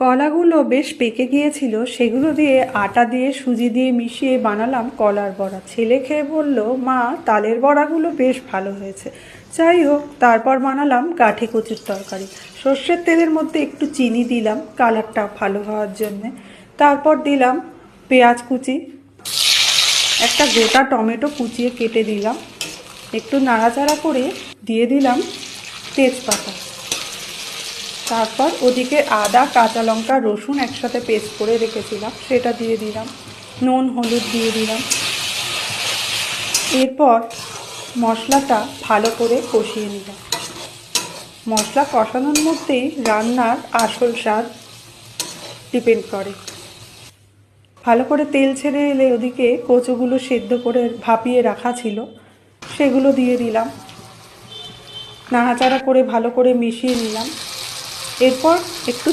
কলাগুলো বেশ পেকে গিয়েছিল, সেগুলো দিয়ে আটা দিয়ে সুজি দিয়ে মিশিয়ে বানালাম কলার বড়া। ছেলে খেয়ে বলল, মা, তালের বড়াগুলো বেশ ভালো হয়েছে। যাই হোক, তারপর বানালাম কাঠি কচুর তরকারি। সর্ষের তেলের মধ্যে একটু চিনি দিলাম কালারটা ভালো হওয়ার জন্যে। তারপর দিলাম পেঁয়াজ কুচি। একটা গোটা টমেটো কুচিয়ে কেটে দিলাম। একটু নাড়াচাড়া করে দিয়ে দিলাম তেজপাতা। তারপর ওদিকে আদা, কাঁচা লঙ্কা, রসুন একসাথে পেস্ট করে রেখেছিলাম। সেটা দিয়ে দিলাম। নুন, হলুদ দিয়ে দিলাম। এরপর মশলাটা ভালো করে কষিয়ে নিলাম। মশলা কষানোর মধ্যেই রান্নার আসল স্বাদ ডিপেন্ড করে। ভালো করে তেল ছেড়ে এলে ওদিকে কচুগুলো সেদ্ধ করে ভাপিয়ে রাখা ছিল, সেগুলো দিয়ে দিলাম। নাড়াচাড়া করে ভালো করে মিশিয়ে নিলাম। এরপর একটু